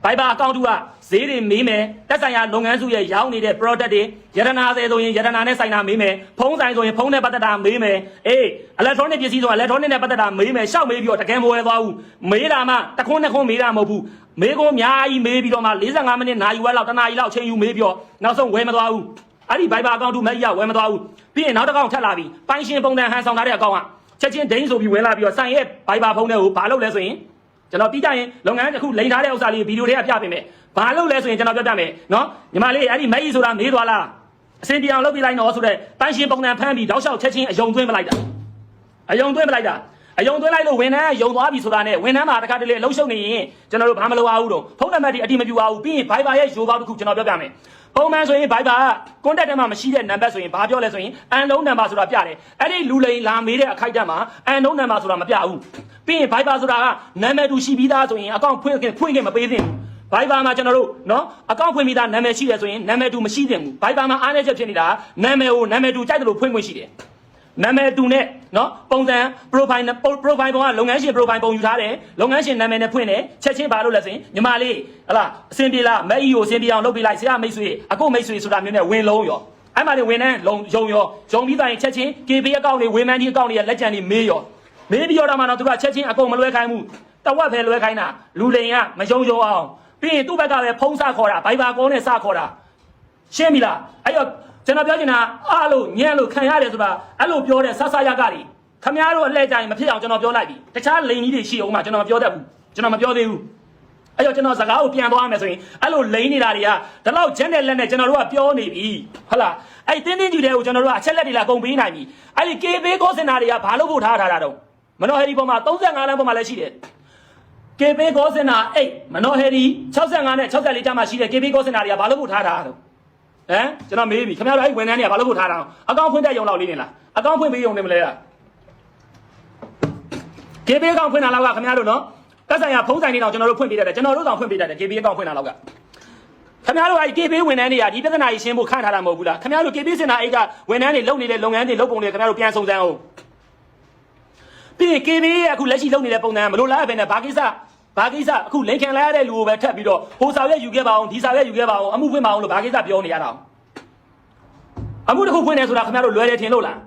Viber အကောင့်တူကဈေးတွေမေးမယ်တက်ဆိုင်ရာလုပ်ငန်းစုရဲ့ရောင်းနေတဲ့ product တွေယရနာသေးဆိုရင်ယရနာနဲ့ဆိုင်တာမေးမယ်ဖုန်းဆိုင်ဆိုရင်ဖုန်းနဲ့ပတ်သက်တာမေးမယ်အေး electronic ပစ္စည်းဆိုရင် electronic နဲ့ပတ်သက်တာမေးမယ်ရှောက်မေးပြီးတော့တကယ်မဝယ်သွားဘူးမေးတာမှတခွန်းနှစ်ခွန်းမေးတာမဟုတ်ဘူးမေးခွန်းအများကြီးမေးပြီးတော့မှ45မိနစ်နာရီဝက်လောက်တစ်နာရီလောက်အချိန်ယူမေးပြီးတော့နောက်ဆုံးဝယ်မသွားဘူးအဲ့ဒီ Viber အကောင့်တူမကြီးကဝယ်မသွားဘူးပြီးရင်နောက်တစ်ကောင်ထပ်လာပြီးပိုင်ရှင်ပုံစံဟန်ဆောင်ထားတဲ့အကောင့်ကချက်ချင်းဒိန်းဆိုပြီးဝင်လာပြီးတော့ဆိုင်ရဲ့ Viber ဖုန်းထဲကိုဘာလုပ်လဲဆိုရင် ကျွန်တော်ပြီးကြရင်လုပ်ငန်းတစ်ခုလိန်ထားတဲ့ဥစ္စာလေးဗီဒီယိုတွေကပြပေးမယ်။ဘာလုပ်လဲဆိုရင်ကျွန်တော်ပြပြမယ်နော်။ညီမလေးအဲ့ဒီမက်ကြီးဆိုတာမေးသွားလား။အစင်ပြောင်လုပ်ပြလိုက်တော့ဆိုတော့တန်းရှင်ပုံစံဖမ်းပြီးတောက်လျှောက်ချက်ချင်းအယုံသွင်းပလိုက်တာ။အယုံသွင်းပလိုက်တာ။အယုံသွင်းလိုက်လို့ဝန်ထမ်းယုံသွားပြီဆိုတာနဲ့ဝန်ထမ်းမှာတစ်ခါတလေအလုံးရှုံနေရင်ကျွန်တော်တို့ဘာမလုပ်အောင်တော့ဖုန်းနံပါတ်ဒီအတိမပြပါဘူးပြီးရင် Viber ရဲ့ရိုးပေါက်တစ်ခုကျွန်တော်ပြပြမယ်။ ပုံမှန်ဆိုရင် Viber က contact ထဲမှာမရှိတဲ့နံပါတ်ဆိုရင်ဘာပြောလဲဆိုရင် unknown number ဆိုတာပြတယ်။အဲ့ဒီလူလိန်လာမေးတဲ့အခိုက်အတန့်မှာ unknown number ဆိုတာမပြဘူး။ပြီးရင် Viber ဆိုတာကနာမည်တူရှိပြီးသားဆိုရင်အကောင့်ဖွင့်ခင်ဖွင့်ခင်မပေးသင့်ဘူး။ Viber မှာကျွန်တော်တို့နော်အကောင့်ဖွင့်ပြီးသားနာမည်ရှိတယ်ဆိုရင်နာမည်တူမရှိသင့်ဘူး Viber မှာအားနည်းချက်ဖြစ်နေတာနာမည်ကိုနာမည်တူကြိုက်တယ်လို့ဖွင့်ခွင့်ရှိတယ် နာမည်တူနဲ့နော်ပုံစံ profile နဲ့ profile ပုံကလုပ်ငန်းရှင် profile ပုံယူထားတယ်လုပ်ငန်းရှင်နာမည်နဲ့ဖွင့်တယ်ချက်ချင်းပါလို့လဲဆိုရင်ညီမလေးဟလာအစင်ပြေလားမက်အီကိုအစင်ပြေအောင်လုပ်ပေးလိုက်ဆရာမိတ်ဆွေအခုမိတ်ဆွေဆိုတာမျိုးနဲ့ဝင်လုံးရောအဲ့မှာလေဝင်နှန်းလုံယုံရောယုံပြီးသားရင်ချက်ချင်း KB အကောင့်တွေဝေမန်ဒီအကောင့်တွေရဲ့လက်ကျန်တွေမေးရောမေးပြီးတော့မှတော့သူကချက်ချင်းအကုန်မလွဲခိုင်းဘူးတဝက်ပဲလွဲခိုင်းတာလူလိန်ကမယုံယုံအောင်ပြီးရင်သူ့ဘက်ကပဲဖုံးစခေါ်တာဘိုင်ဘာကောနဲ့စခေါ်တာရှင်းပြီလားအဲ့တော့ ကျွန်တော်ပြောချင်တာအားလို့ညံ့လို့ခံရတယ်ဆိုတာအဲ့လိုပြောတဲ့ဆဆရကတွေခမားတို့အလှည့်ကြရင်မဖြစ်အောင်ကျွန်တော်ပြောလိုက်ပြီတခြားလိန်ကြီးတွေရှိအောင်မှကျွန်တော်မပြောတတ်ဘူးကျွန်တော်မပြောသေးဘူးအဲ့တော့ကျွန်တော်စကားကိုပြန်သွားမယ်ဆိုရင်အဲ့လိုလိန်နေတာတွေကဒီလောက်ဂျက်နဲ့လက်နဲ့ကျွန်တော်တို့ကပြောနေပြီဟုတ်လားအဲ့တင်းတင်းကြီးတွေကိုကျွန်တော်တို့ကအချက်လက်တွေလာကုန်ပေးနိုင်ပြီအဲ့ဒီ KB ကိုစင်တာတွေကဘာလို့ဖို့ထားထားတာတော့မနော်ဟယ်ဒီပေါ်မှာ35လမ်းပေါ်မှာလည်းရှိတယ် KB ကိုစင်တာ8မနော်ဟယ်ဒီ65နဲ့64ကျမှရှိတယ် KB ကိုစင်တာတွေကဘာလို့ဖို့ထားထားတာတော့ ဟမ်ကျွန်တော်မေးပြီခင်ဗျားတို့အဲ့ဝန်ထမ်းတွေကဘာလို့ဖို့ထားတာတော့အကောင့်ဖွင့်တဲ့ရုံလောက်လေးနေလားအကောင့်ဖွင့်ပေးရုံနေမလဲလား KB အကောင့်ဖွင့်တာလောက်ကခင်ဗျားတို့နော်တက်ဆိုင်ရာဖုန်းဆိုင်တွေတော့ကျွန်တော်တို့ဖွင့်ပေးတတ်တယ်ကျွန်တော်တို့တောင်ဖွင့်ပေးတတ်တယ် KB အကောင့်ဖွင့်တာလောက်ကခင်ဗျားတို့အဲ့ KB ဝန်ထမ်းတွေကဒီပြဿနာကြီးရှင်းဖို့ခန့်ထားတာမဟုတ်ဘူးလားခင်ဗျားတို့ KB စင်တာအိတ်ကဝန်ထမ်းတွေလုပ်နေတဲ့လုပ်ငန်းတွေလုပ်ပုံတွေခင်ဗျားတို့ပြန်စုံစမ်းအောင်ပြီးရင် KB ရဲ့အခုလက်ရှိလုပ်နေတဲ့ပုံစံမလို့လားပဲနဲ့ဘာကိစ္စ ဘာကိစ္စအခုလိန်ခံလိုက်ရတဲ့လူကိုပဲထပ်ပြီးတော့ဟိုစာရွက်ယူခဲ့ပါအောင်ဒီစာရွက်ယူခဲ့ပါအောင်အမှုဖွင့်ပါအောင်လို့ဘာကိစ္စပြောနေရတာအောင်အမှုတစ်ခုဖွင့်နေဆိုတာခင်ဗျားတို့လွယ်တယ်ထင်လို့လား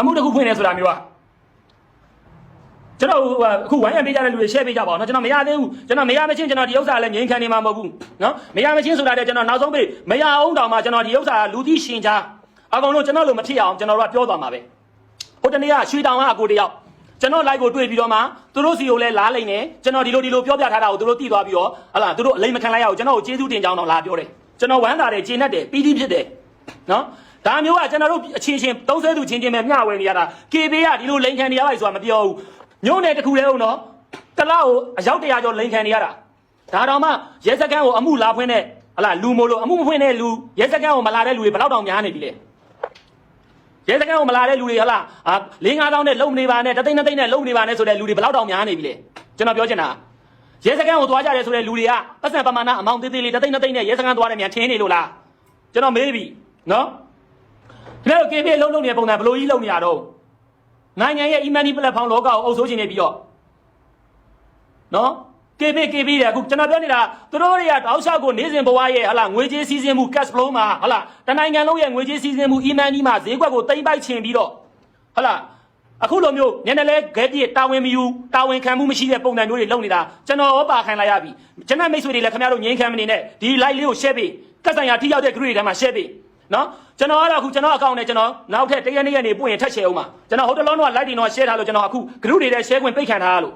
အမှုတစ်ခုဖွင့်နေဆိုတာမျိုးက ကျွန်တော်ဟိုအခုဝိုင်းရံပေးကြတဲ့လူတွေ share ပေးကြပါအောင်เนาะကျွန်တော်မရသေးဘူးကျွန်တော်မရမချင်းကျွန်တော်ဒီဥစ္စာလည်းငြိမ်းခံနေမှာမဟုတ်ဘူးเนาะမရမချင်းဆိုတာလည်းကျွန်တော်နောက်ဆုံးပေးမရအောင်တောင်မှကျွန်တော်ဒီဥစ္စာလူသိရှင်ကြားအကောင်လုံးကျွန်တော်လိုမဖြစ်အောင်ကျွန်တော်တို့ကပြောသွားမှာပဲဟိုတနေ့ကရွှေတောင်ကအကိုတယောက် ကျွန်တော် live ကိုတွေ့ပြီးတော့မှသူတို့စီကိုလည်းလားလိမ့်နေကျွန်တော်ဒီလိုဒီလိုပြောပြထားတာကိုသူတို့သိသွားပြီးတော့ဟလာသူတို့အလိမ်မခံလိုက်ရအောင်ကျွန်တော်ကိုကျေးဇူးတင်ကြောင်းတော့လာပြောတယ်ကျွန်တော်ဝမ်းသာတယ်ကျေနပ်တယ်ပီတိဖြစ်တယ်နော်ဒါမျိုးကကျွန်တော်တို့အချင်းချင်းသုံးဆဲသူချင်းချင်းပဲမျှဝေနေရတာ KB ကဒီလိုလိန်ခံနေရပါဆိုတာမပြောဘူးမြို့နယ်တစ်ခုတည်းဟုတ်နော်တလောက်ကိုအယောက်တရာကျော်လိန်ခံနေရတာဒါတော့မှရဲစခန်းကိုအမှုလာဖွင့်တဲ့ဟလာလူမို့လို့အမှုမဖွင့်တဲ့လူရဲစခန်းကိုမလာတဲ့လူတွေဘယ်တော့တောင်များနေပြီလဲ ရဲစခန်းကိုမလာတဲ့လူတွေဟလာအာ၄၅တောင်းနဲ့လုံနေပါနဲ့တသိန်းတသိန်းနဲ့လုံနေပါနဲ့ဆိုတဲ့လူတွေဘယ်လောက်တောင်များနေပြီလဲကျွန်တော်ပြောချင်တာရဲစခန်းကိုသွားကြတယ်ဆိုတဲ့လူတွေကပတ်စံပမာဏအမောင်သေးသေးလေးတသိန်းတသိန်းနဲ့ရဲစခန်းသွားတယ်မြန်ထင်းနေလို့လားကျွန်တော်မေးပြီနော်ခင်ဗျားတို့ KB လုံးလုံးနေတဲ့ပုံစံဘယ်လိုကြီးလုံးနေရတော့နိုင်ငံရဲ့ e-money platform လောကကိုအုပ်စိုးခြင်းနေပြီးတော့နော် KB KB တဲ့အခုကျွန်တော်ပြောနေတာသူတို့တွေကတောက်လျှောက်ကိုနေစဉ်ဘဝရဲ့ဟလာငွေကြေးစီးဆင်းမှု cash flow မှာဟလာတနိုင်ငံလုံးရဲ့ငွေကြေးစီးဆင်းမှု e-money မှာဈေးကွက်ကိုတိမ့်ပိုက်ချင်ပြီးတော့ဟလာအခုလိုမျိုးညနေလဲဂဲပြတာဝန်မယူတာဝန်ခံမှုမရှိတဲ့ပုံစံမျိုးတွေလုပ်နေတာကျွန်တော်ရောပါခံလိုက်ရပြီကျွန်တော်မိတ်ဆွေတွေလည်းခင်ဗျားတို့ငြိမ်းခံမနေနဲ့ဒီ live လေးကို share ပေးကတ်ဆိုင်ရာထိရောက်တဲ့ group တွေထဲမှာ share ပေးနော်ကျွန်တော်ကတော့အခုကျွန်တော်အကောင့်နဲ့ကျွန်တော်နောက်ထပ်တရက်နေ့ရက်နေပို့ရင်ထပ် share အောင်ပါကျွန်တော်ဟိုတလုံးတော့ live တင်တော့ share ထားလို့ကျွန်တော်အခု group တွေထဲ share ခွင့်ပိတ်ခံထားရလို့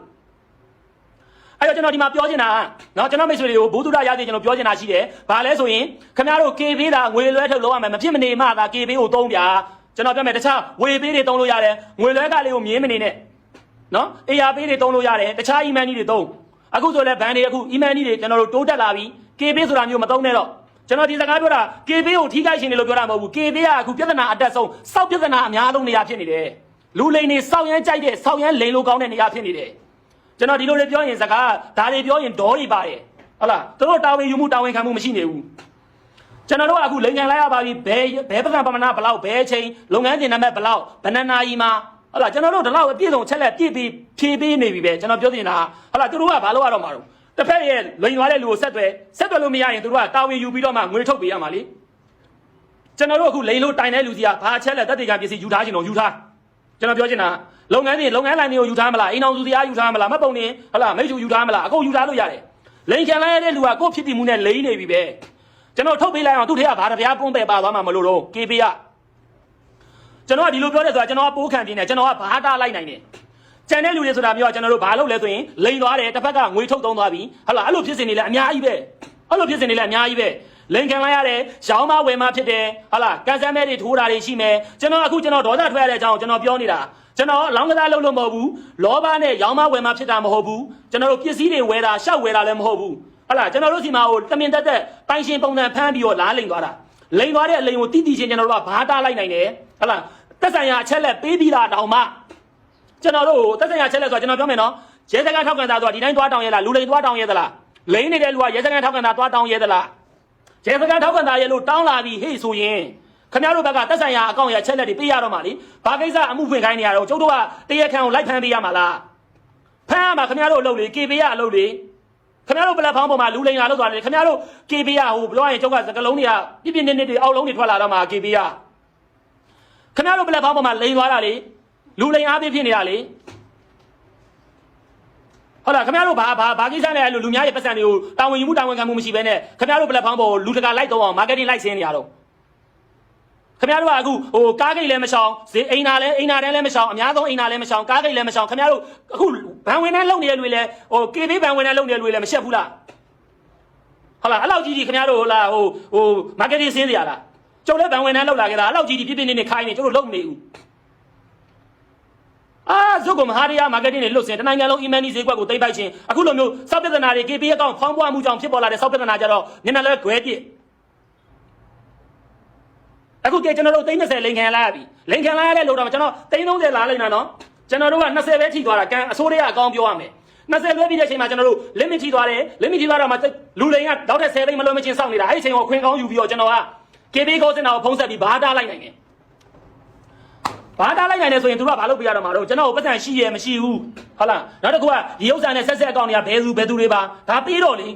အဲ့တော့ကျွန်တော်ဒီမှာပြောချင်တာကနော်ကျွန်တော်မိတ်ဆွေတွေကိုဘုသူဒရရသေးကျွန်တော်ပြောချင်တာရှိတယ်။ဘာလဲဆိုရင်ခင်ဗျားတို့ KB တာငွေလွှဲထုတ်လုပ်ရမယ်မဖြစ်မနေမှသာ KB ကိုသုံးပြ။ကျွန်တော်ပြောမယ်တခြားဝေပေးတွေသုံးလို့ရတယ်။ငွေလွှဲကလေးကိုမြင်းမနေနဲ့။နော်။ AR ပေးတွေသုံးလို့ရတယ်။တခြား email တွေသုံး။အခုဆိုလဲဘန်တွေအခု email တွေကျွန်တော်တို့တိုးတက်လာပြီ။ KB ဆိုတာမျိုးမသုံးနဲ့တော့ကျွန်တော်ဒီစကားပြောတာ KB ကိုထိခိုက်ရှင်တယ်လို့ပြောတာမဟုတ်ဘူး KB ကအခုပြဿနာအတက်ဆုံးစောက်ပြဿနာအများဆုံးနေရာဖြစ်နေတယ်လူလိန်တွေစောက်ရမ်းကြိုက်တဲ့စောက်ရမ်းလိန်လိုကောင်းတဲ့နေရာဖြစ်နေတယ် ကျွန်တော်ဒီလိုတွေပြောရင်စကားဒါတွေပြောရင်ဒေါတွေပါတယ်ဟုတ်လားသူတို့တာဝန်ယူမှုတာဝန်ခံမှုမရှိနေဘူးကျွန်တော်တို့ကအခုလိန်ခံလိုက်ရပါပြီဘယ်ဘယ်ပကံပမနာဘလောက်ဘယ်အချိန်လုပ်ငန်းတင်နံပါတ်ဘလောက်ဘယ်နှစ်နာရီမှာဟုတ်လားကျွန်တော်တို့ဒီလောက်အပြည့်စုံချက်လက်ပြည့်ပြီးဖြည့်ပေးနေပြီပဲကျွန်တော်ပြောနေတာဟုတ်လားသူတို့ကဘာလို့ရတော့မှာတော့တစ်ဖက်ရဲ့လိန်သွားတဲ့လူကိုဆက်သွယ်ဆက်သွယ်လို့မရရင်သူတို့ကတာဝန်ယူပြီးတော့မှငွေထုတ်ပေးရမှာလေကျွန်တော်တို့အခုလိန်လို့တိုင်တဲ့လူစီကဘာချက်လက်တက်တေကပစ္စည်းယူထားချင်တော့ယူထား ကျွန်တော်ပြောချင်တာလုပ်ငန်းတွေလုပ်ငန်းလိုင်းတွေကိုယူထားမလားအိမ်အောင်စုတရားယူထားမလားမပုံနေဟုတ်လားမိတ်ဆွေယူထားမလားအကုန်ယူထားလို့ရတယ်လိန်ခံလိုက်ရတဲ့လူကကိုယ့်ဖြစ်တည်မှုနဲ့လိန်နေပြီပဲကျွန်တော်ထုတ်ပေးလိုက်အောင်သူ့ထက်ကဘာတပြားပွန်းပဲပါသွားမှာမလို့တော့ KB ကကျွန်တော်ကဒီလိုပြောတယ်ဆိုတာကျွန်တော်ကပိုးခံပြင်းတယ်ကျွန်တော်ကဘာတားလိုက်နိုင်တယ်ကျန်တဲ့လူတွေဆိုတာမျိုးကကျွန်တော်တို့ဘာလုပ်လဲဆိုရင်လိန်သွားတယ်တစ်ဖက်ကငွေထုတ်သုံးသွားပြီဟုတ်လားအဲ့လိုဖြစ်စင်နေလဲအများကြီးပဲအဲ့လိုဖြစ်စင်နေလဲအများကြီးပဲ လိန်ခံလိုက်ရတယ်ရောင်းမဝယ်မဖြစ်တယ်ဟုတ်လားကန်ဆယ်မဲတွေထိုးတာတွေရှိမယ်ကျွန်တော်အခုကျွန်တော်ဒေါသထွက်ရတဲ့အကြောင်းကိုကျွန်တော်ပြောနေတာကျွန်တော်လောင်းကစားလုပ်လို့မဟုတ်ဘူးလောဘနဲ့ရောင်းမဝယ်မဖြစ်တာမဟုတ်ဘူးကျွန်တော်တို့ပစ္စည်းတွေဝယ်တာရှောက်ဝယ်တာလည်းမဟုတ်ဘူးဟလာကျွန်တော်တို့စီမှာဟိုတမင်တက်တက်ပိုင်ရှင်ပုံစံဖမ်းပြီးတော့လားလိန်သွားတာလိန်သွားတဲ့အလိန်ကိုတိတိချင်းကျွန်တော်တို့ကဘာတားလိုက်နိုင်တယ်ဟလာတက်ဆိုင်ရာအချက်လက်ပေးပြီးတာတောင်မှကျွန်တော်တို့တက်ဆိုင်ရာအချက်လက်ဆိုတော့ကျွန်တော်ပြောမယ်နော်ရဲစခန်းထောက်ကန်တာဆိုတာဒီတိုင်းသွားတောင်းရဲလားလူလိန်သွားတောင်းရဲသလားလိန်နေတဲ့လူကရဲစခန်းထောက်ကန်တာသွားတောင်းရဲသလား ရဲစခန်းထောက်ကန်တာရဲလို့တောင်းလာပြီးဟေ့ဆိုရင်ခင်ဗျားတို့ဘက်ကတက်ဆိုင်ရာအကောင့်ရအချက်လက်တွေပေးရတော့မှာလीဘာကိစ္စအမှုဖွင့်ခိုင်းနေရတော့ကျုပ်တို့ကတရက်ခံကိုလိုက်ဖမ်းပေးရမှာလားဖမ်းရမှာခင်ဗျားတို့အလုပ်လေ KB ရအလုပ်လေခင်ဗျားတို့ပလက်ဖောင်းပေါ်မှာလူလိန်လာလို့သွားတယ်ခင်ဗျားတို့ KB ရဟိုဘလို့ရင်ကျုပ်ကစကလုံးတွေကပြပြနစ်နစ်တွေအောက်လုံးတွေထွက်လာတော့မှာ KB ရခင်ဗျားတို့ပလက်ဖောင်းပေါ်မှာလိန်သွားတာလေလူလိန်အားဖြင့်ဖြစ်နေတာလေ ဟုတ်လားခင်ဗျားတို့ဘာဘာဘာကိစ္စနဲ့အဲ့လိုလူများရဲ့ပတ်စံတွေကိုတာဝန်ယူမှုတာဝန်ခံမှုမရှိဘဲနဲ့ခင်ဗျားတို့ပလက်ဖောင်းပေါ်ကိုလူတကာလိုက်တော့အောင် marketing လိုက်ဆင်းနေရတော့ခင်ဗျားတို့ကအခုဟိုကားဂိတ်လည်းမရှောင်ဈေးအိမ်နာလည်းအိမ်နာတန်းလည်းမရှောင်အများဆုံးအိမ်နာလည်းမရှောင်ကားဂိတ်လည်းမရှောင်ခင်ဗျားတို့အခုဘန်ဝင်နဲ့လုံနေတဲ့လူတွေလည်းဟို KB ဘန်ဝင်နဲ့လုံနေတဲ့လူတွေလည်းမရှက်ဘူးလားဟုတ်လားအဲ့လောက်ကြီးကြီးခင်ဗျားတို့ဟိုလားဟိုဟိုမာကတ်တင်းစင်းစရာလားကျုပ်လည်းဗန်ဝင်နှန်းလောက်လာခဲ့တာအဲ့လောက်ကြီးကြီးပြပြနေနေခိုင်းနေကျုပ်တို့လုံမနေဘူး အာဇုတ်ကမဟာရီယာမာကတ်တင်းတွေလွတ်စင်တနိုင်ငံလုံးအီမန်နီဈေးကွက်ကိုတိမ့်ပိုက်ခြင်းအခုလိုမျိုးစောက်ပြဿနာတွေ KP အကောင့်ဖောင်းပွားမှုကြောင့်ဖြစ်ပေါ်လာတဲ့စောက်ပြဿနာကြတော့ညနေလဲခွဲပြစ်အခုကကျွန်တော်တို့30လိန်ခံလာရပြီလိန်ခံလာရတဲ့လို့တော့ကျွန်တော်30လာလိုက်တာနော်ကျွန်တော်တို့က20ပဲထိသွားတာကန်အစိုးရအကောင့်ပြောရမယ်20လွဲပြီးတဲ့အချိန်မှာကျွန်တော်တို့ limit ထိသွားတယ် limit ထိသွားတော့မှလူလိန်ကတောက်တဲ့10သိန်းမလွဲမချင်းစောင့်နေတာအဲ့ဒီအချိန်ကိုခွင်ကောင်းယူပြီးတော့ကျွန်တော်က KB ကောစင်တာကိုဖုံးဆက်ပြီးဘာတားလိုက်နိုင်တယ် ဘာတားလိုက်နိုင်တယ်ဆိုရင်သူတို့ကဘာလုပ်ပြရတော့မှာတော့ကျွန်တော်ကိုပတ်စံရှိရမရှိဘူးဟုတ်လားနောက်တစ်ခုကဒီဥစ္စာနဲ့ဆက်ဆက်အကောင့်တွေကဘယ်သူဘယ်သူတွေပါဒါပေးတော့လေ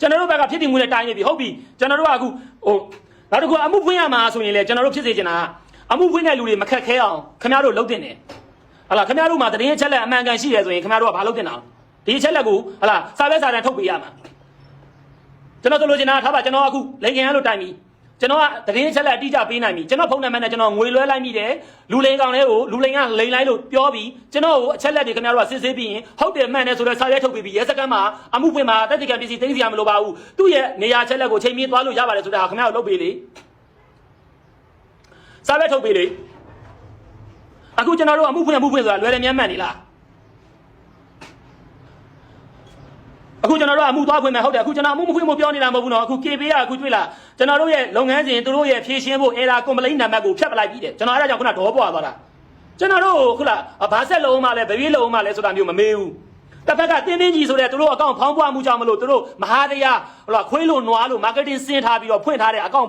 ကျွန်တော်တို့ဘက်ကဖြစ်တည်မှုနဲ့တိုင်းနေပြီဟုတ်ပြီကျွန်တော်တို့ကအခုဟိုနောက်တစ်ခုကအမှုဖွင့်ရမှာဆိုရင်လေကျွန်တော်တို့ဖြစ်စေချင်တာကအမှုဖွင့်တဲ့လူတွေမခက်ခဲအောင်ခင်ဗျားတို့လုပ်တင်တယ်ဟုတ်လားခင်ဗျားတို့မှာတရင်ချက်လက်အမှန်ကန်ရှိတယ်ဆိုရင်ခင်ဗျားတို့ကဘာလုပ်တင်တာဒီချက်လက်ကိုဟုတ်လားစာပဲစာတန်ထုတ်ပေးရမှာကျွန်တော်ဆိုလို့ချင်တာထားပါကျွန်တော်အခုလိန်ခင်ရလို့တိုင်ပြီ ကျွန်တော်ကတရင်ချက်လက်အတိအကျပေးနိုင်ပြီကျွန်တော်ဖုန်းနံပါတ်နဲ့ကျွန်တော်ငွေလွှဲလိုက်မိတယ်လူလိန်ကောင်လေးကိုလူလိန်ကလိန်လိုက်လို့ပြောပြီးကျွန်တော်ကိုအချက်လက်တွေခင်ဗျားတို့ကစစ်ဆေးပြီးရင်ဟုတ်တယ်မှန်တယ်ဆိုတော့စာရဲထုတ်ပြီးပြီရဲစခန်းမှာအမှုဖွင့်မှာတက်တိကံပစ္စည်းသိမ်းစီရမလို့ပါဘူးသူ့ရဲ့နေရာချက်လက်ကိုချိန်မြင့်သွားလို့ရပါတယ်ဆိုတာခင်ဗျားတို့လုပ်ပေးလေစာရဲထုတ်ပေးလေအခုကျွန်တော်တို့အမှုဖွင့်အမှုဖွင့်ဆိုတာလွယ်တယ်မြတ်မှန်နေလား အခုကျွန်တော်တို့ကအမှုသွားခွင့်မဲ့ဟုတ်တယ်အခုကျွန်တော်အမှုမခွင့်မပြောနေတာမဟုတ်ဘူးနော်အခု KB ကအခုတွေ့လားကျွန်တော်တို့ရဲ့လုပ်ငန်းစဉ်သူတို့ရဲ့ဖြည့်ရှင်းဖို့ error complaint နံပါတ်ကိုဖြတ်ပလိုက်ပြီးတယ်ကျွန်တော်အဲ့ဒါကြောင့်ခုနဒေါ်ပွားသွားတာကျွန်တော်တို့ခုလားဘာဆက်လုံးမှလဲဗပြေးလုံးမှလဲဆိုတာမျိုးမမေးဘူးတစ်ဖက်ကတင်းတင်းကြီးဆိုတဲ့သူတို့အကောင့်ဖောင်းပွားမှုကြောင့်မလို့သူတို့မဟာတရားဟိုလားခွေးလို့နွားလို့ marketing ဆင်းထားပြီးတော့ဖွင့်ထားတဲ့အကောင့်